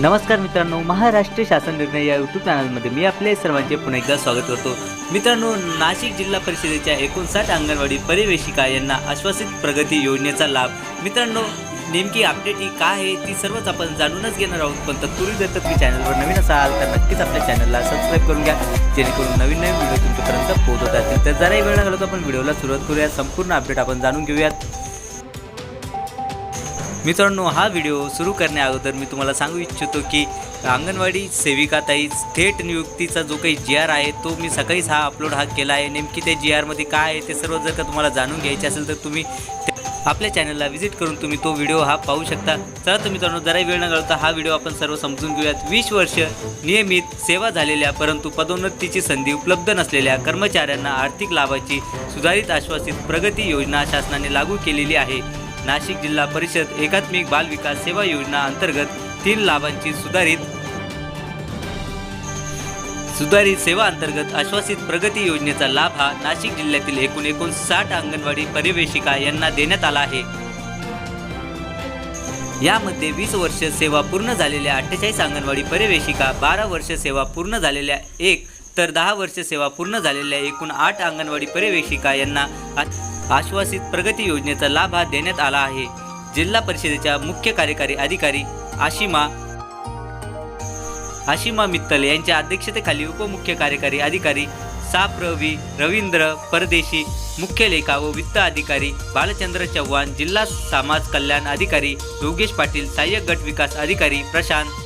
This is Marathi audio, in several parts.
नमस्कार मित्रांनो महाराष्ट्र शासन निर्णय या यूट्यूब चॅनलमध्ये मी आपले सर्वांचे पुन्हा एकदा स्वागत करतो. मित्रांनो नाशिक जिल्हा परिषदेच्या एकोणसाठ अंगणवाडी परिवेशिका यांना आश्वासित प्रगती योजनेचा लाभ. मित्रांनो नेमकी अपडेट ही काय आहे ती सर्वच आपण जाणूनच घेणार आहोत. पण तत्पूर्वी जर तुम्ही चॅनलवर नवीन असाल तर नक्कीच आपल्या चॅनलला सबस्क्राईब करून घ्या. जेणेकरून नवीन नवीन व्हिडिओ तुमच्यापर्यंत पोहोचत असतील तर जराही वेळ लागला तर आपण व्हिडिओला सुरुवात करूया. संपूर्ण अपडेट आपण जाणून घेऊयात. मित्रांनो हा व्हिडिओ सुरू करण्या अगोदर मी तुम्हाला सांगू इच्छितो की अंगणवाडी सेविका ताई थेट नियुक्तीचा जो काही जी आर आहे तो मी सकाळीच हा अपलोड हा केला आहे. नेमकी त्या जी आरमध्ये काय आहे ते सर्व जर का तुम्हाला जाणून घ्यायचे असेल तर तुम्ही आपल्या चॅनलला व्हिजिट करून तुम्ही तो व्हिडिओ हा पाहू शकता. चला तर मित्रांनो जराही वेळ न घालता हा व्हिडिओ आपण सर्व समजून घेऊयात. वीस वर्ष नियमित सेवा झालेल्या परंतु पदोन्नतीची संधी उपलब्ध नसलेल्या कर्मचाऱ्यांना आर्थिक लाभाची सुधारित आश्वासित प्रगती योजना शासनाने लागू केलेली आहे. नाशिक जिल्हा परिषद एकात्मिक बाल विकास सेवा योजना अंतर्गत तीन लाभांची सुधारित सुधारित सेवा अंतर्गत आश्वासित प्रगती योजनेचा लाभ हा नाशिक जिल्ह्यातील एकूण एकोणसाठ अंगणवाडी पर्यवेशिका यांना देण्यात आला आहे. यामध्ये वीस वर्ष सेवा पूर्ण झालेल्या अठ्ठेचाळीस अंगणवाडी पर्यवेशिका बारा वर्ष सेवा पूर्ण झालेल्या एक तर दहा वर्ष सेवा पूर्ण झालेल्या एकूण आठ अंगणवाडी पर्यवेक्षिका यांना आश्वासित प्रगती योजनेचा लाभ हा देण्यात आला आहे. जिल्हा परिषदेच्या मुख्य कार्यकारी अधिकारी आशिमा आशिमा मित्तल यांच्या अध्यक्षतेखाली उपमुख्य कार्यकारी अधिकारी साप रवी रवींद्र परदेशी मुख्य लेखा व वित्त अधिकारी बालचंद्र चव्हाण जिल्हा समाज कल्याण अधिकारी योगेश पाटील सहाय्यक गट विकास अधिकारी प्रशांत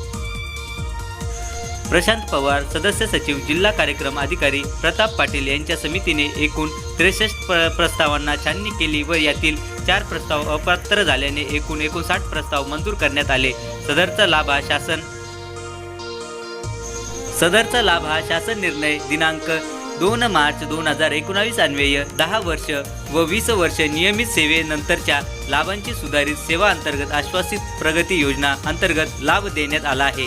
प्रशांत पवार सदस्य सचिव जिल्हा कार्यक्रम अधिकारी प्रताप पाटील यांच्या समितीने एकूण त्रेसष्ट प्र प्रस्तावांना छाननी केली व यातील चार प्रस्ताव अपात्र झाल्याने एकूण एकोणसाठ प्रस्ताव मंजूर करण्यात आले. सदरचा लाभ हा शासन सदरचा लाभ हा शासन निर्णय दिनांक दोन मार्च दोन हजार एकोणावीस अन्वय दहा वर्ष व वीस वर्ष नियमित सेवेनंतरच्या लाभांची सुधारित सेवा अंतर्गत आश्वासित प्रगती योजना अंतर्गत लाभ देण्यात आला आहे.